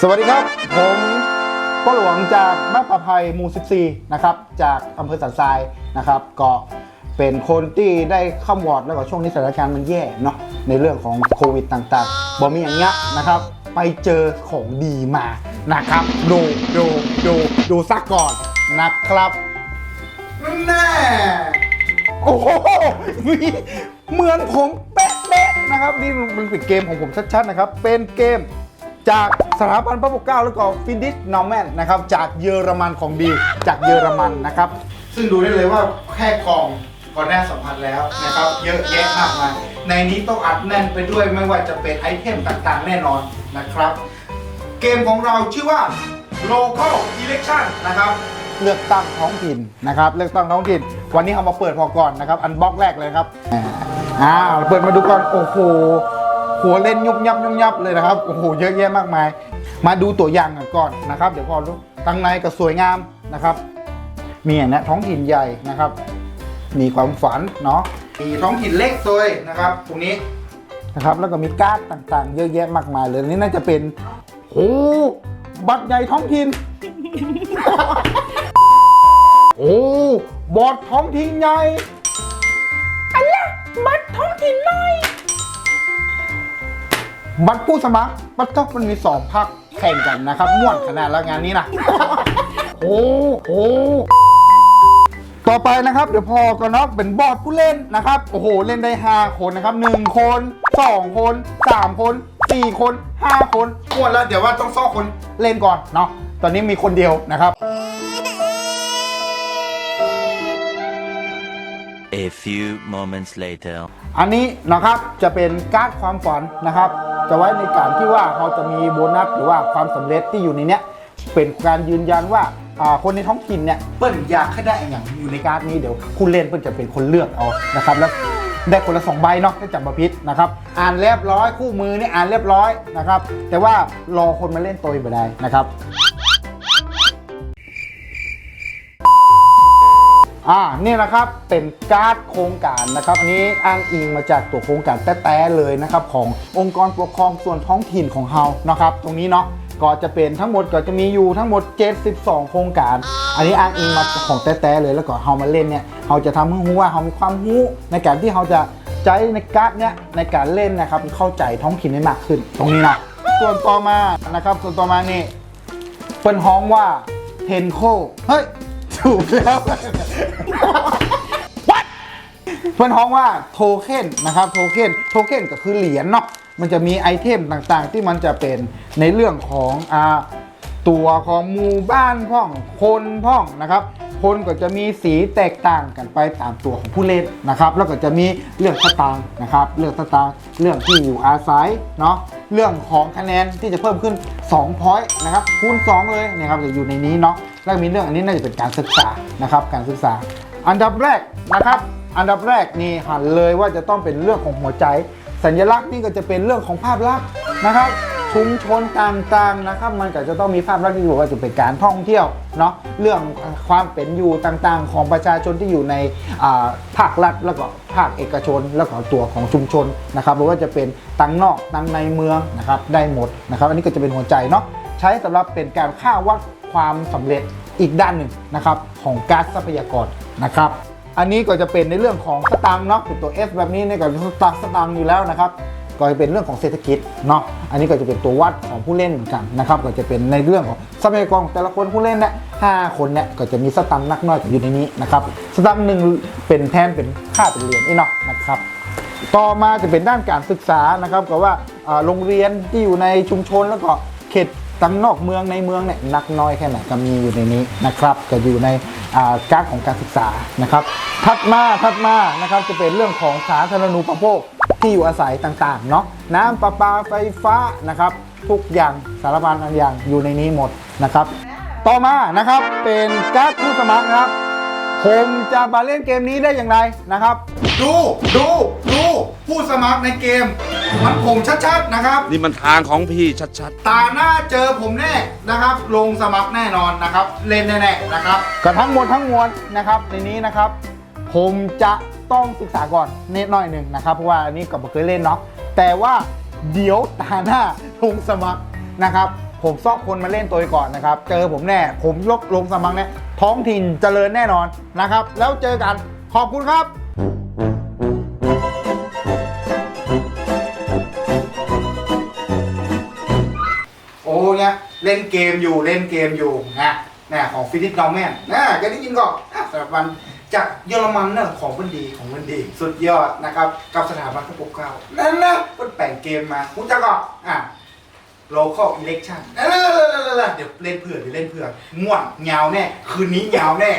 สวัสดีครับ ผมพ่อหลวงจากบ้านประภัยหมู่14 นะครับ จากอำเภอสันทรายนะครับ ก็เป็นคนที่ได้เข้ามวอร์ดแล้วก็ช่วงนี้สถานการณ์มันแย่เนาะในเรื่องของโควิดต่างๆบ่มีอย่างเงี้ยนะครับ ไปเจอของดีมานะครับ ดูดูดูดูซักก่อนนะครับแน่โอ้โหมีเหมือนผมเป๊ะๆนะครับ นี่มันเป็นเกมของผมชัดๆนะครับ เป็นเกม จากสถาบันพระปกเกล้าแล้วก็ฟินดิชนอร์แมนนะครับจากเยอรมันของดีจากเยอรมันนะครับ ซึ่งดูได้เลยว่าแค่กล่องก็แน่สัมพันธ์แล้วนะครับ เยอะแยะมากมายในนี้ต้องอัดแน่นไปด้วยไม่ว่าจะเป็นไอเทมต่างๆ แน่นอนนะครับ เกมของเราชื่อว่า local election นะครับเลือกตั้งท้องถิ่นนะครับ เลือกตั้งท้องถิ่น วันนี้เอามาเปิดพอก่อนนะครับ อันบล็อกแรกเลยครับ อ่าอ้าวเปิดมาดูก่อน โอ้โห หัวเล่นยุบยับยุบยับเลยนะครับโอ้โหเยอะแยะมากมาย มาดูตัวอย่างกันก่อนนะครับ เดี๋ยวพอรู้ตั้งในก็สวยงามนะครับ มีอย่างนี้ท้องถิ่นใหญ่นะครับ มีความฝันเนาะมีท้องถิ่นเล็กตัวยนะครับ ตรงนี้นะครับแล้วก็มีการ์ดต่างๆ เยอะแยะมากมายเลยอันนี่น่าจะเป็นโอ้บัตรใหญ่ท้องถิ่นโอ้บอร์ดท้องถิ่นใหญ่ บัตรผู้สมัครบัตรท็อปมันมีสองพักแข่งกันนะครับม่วนขนาดแล้วงานนี้นะ โอ้โหต่อไปนะครับ เดี๋ยวพอก็น็อกเป็นบอร์ดผู้เล่นนะครับ โอ้โห เล่นได้ 5 คนนะครับ 1 คน 2 คน 3 คน 4 คน 5 คนม่วนแล้วเดี๋ยวว่าต้องซ่อคนเล่นก่อนเนาะตอนนี้มีคนเดียวนะครับ A few moments later. อันนี้นะครับจะเป็นการ์ดความฝันนะครับ จะไว้ในการที่ว่าเขาจะมีโบนัสหรือว่าความสำเร็จที่อยู่ในเนี้ยเป็นการยืนยันว่าคนในท้องถิ่นเนี่ยเปิ้ลอยากให้ได้อย่างอยู่ในการ์ดนี้เดี๋ยวผู้เล่นเปิ้ลจะเป็นคนเลือกเอานะครับแล้วได้คนละสองใบเนาะถ้าจำประพิษนะครับ อ่านเรียบร้อยคู่มือนี่อ่านเรียบร้อยนะครับ แต่ว่ารอคนมาเล่นตัวไปได้นะครับ อ่านี่นะครับเป็นการ์ดโครงการนะครับอันนี้อ้างอิงมาจากตัวโครงการแต้ๆเลยนะครับขององค์กรปกครองส่วนท้องถิ่นของเฮานะครับตรงนี้เนาะก็จะเป็นทั้งหมดก็จะมีอยู่ทั้งหมด 72 โครงการ อันนี้อ้างอิงมาของแต้ๆเลยแล้วก็เฮามาเล่นเนี่ยเฮาจะทำให้รู้ว่าเฮามีความรู้ในการที่เฮาจะใช้ในการ์ดเนี่ยในการเล่นนะครับเข้าใจท้องถิ่นได้มากขึ้น ตรงนี้นะส่วนต่อมานะครับส่วนต่อมานี่เป็นฮ้องว่าเทนโคเฮ้ย ถูกแล้ว What เพื่อนฮ้องว่าโทเค็นนะครับโทเค็นโทเค็นก็คือเหรียญเนาะมันจะมีไอเทมต่างๆ ที่มันจะเป็นในเรื่องของอ่า ตัวของหมู่บ้านพ่องคนพ่องนะครับ คนก็จะมีสีแตกต่างกันไปตามตัวของผู้เล่นนะครับ แล้วก็จะมีเรื่องสตางค์นะครับเรื่องสตางค์เรื่องที่อยู่อาศัยเนาะเรื่องของคะแนนที่จะเพิ่มขึ้น2 point นะครับคูณ 2 เลยนะครับจะอยู่ในนี้เนาะแล้วมีเรื่องอันนี้น่าจะเป็นการศึกษานะครับ การศึกษา อันดับแรกนะครับ อันดับแรกนี่หันเลยว่าจะต้องเป็นเรื่องของหัวใจ สัญลักษณ์นี่ก็จะเป็นเรื่องของภาพลักษณ์นะครับ ชุมชนต่างๆนะครับ มันก็จะต้องมีภาพลักษณ์ที่บอกว่าจะเป็นการท่องเที่ยวเนาะเรื่องความเป็นอยู่ต่างๆ ของประชาชนที่อยู่ในภาครัฐแล้วก็ภาคเอกชน แล้วก็ตัวของชุมชนนะครับหรือว่าจะเป็นตังนอกตังในเมืองนะครับได้หมดนะครับ อันนี้ก็จะเป็นหัวใจเนาะใช้สำหรับเป็นการค่าวัดความสำเร็จอีกด้านหนึ่งนะครับของก๊าซทรัพยากรนะครับอันนี้ก็จะเป็นในเรื่องของสตางค์เนาะเป็นตัว S แบบนี้เนี่ยก็จะสตางค์สตางค์อยู่แล้วนะครับ ก็จะเป็นเรื่องของเศรษฐกิจเนาะอันนี้ก็จะเป็นตัววัดของผู้เล่นเหมือนกันนะครับก็จะเป็นในเรื่องของทรัพยากรของแต่ละคนผู้เล่นเนี่ยห้าคนเนี่ยก็จะมีสตังค์นักน้อยอยู่ในนี้นะครับสตังค์หนึ่งเป็นแทนเป็นค่าเป็นเหรียญนี่เนาะนะครับต่อมาจะเป็นด้านการศึกษานะครับก็ว่าอ่าโรงเรียนที่อยู่ในชุมชนแล้วก็เขตตังนอกเมืองในเมืองเนี่ยนักน้อยแค่ไหนก็มีอยู่ในนี้นะครับก็อยู่ใน อ่าการของการศึกษานะครับถัดมาถัดมานะครับจะเป็นเรื่องของสาธารณูปโภคที่อยู่อาศัยต่างๆเนาะน้ำประปาไฟฟ้านะครับ ทุกอย่างสารพันอันอย่างอยู่ในนี้หมดนะครับ ต่อมานะครับเป็นการ์ดผู้สมัครนะครับ ผมจะมาเล่นเกมนี้ได้อย่างไรนะครับ ดูดูดูผู้สมัครในเกม มันผมชัดๆนะครับ นี่มันทางของพี่ชัดตาหน้าเจอผมแน่นะครับ ลงสมัครแน่นอนนะครับ เล่นแน่ๆนะครับ ก็ทั้งหมดทั้งมวลนะครับ ในนี้นะครับ ผมจะต้องศึกษาก่อนนิดหน่อยหนึ่งนะครับ เพราะว่าอันนี้ก็ไม่เคยเล่นเนาะแต่ว่าเดี๋ยวตาหน้าลงสมัครนะครับ ผมซอกคนมาเล่นตัวก่อนนะครับ เจอผมแน่ ผมลบลงสมังเนี่ยท้องถิ่นเจริญแน่นอนนะครับ แล้วเจอกันขอบคุณครับโอ้เนี่ยเล่นเกมอยู่เล่นเกมอยู่นะนะของฟิลิปดอมแมนนะแกได้ยินก่อนอะสถาบันจากเยอรมันนะของมันดีของมันดี สุดยอดนะครับ กับสถาบันพระปกเกล้านั่นนะมันแป่งเกมมาคุณจะก่อนอะ local election เออเดี๋ยวเล่นเผื่อเดี๋ยวเล่นเผื่อม่วนยาวแน่ คืนนี้ยาวแน่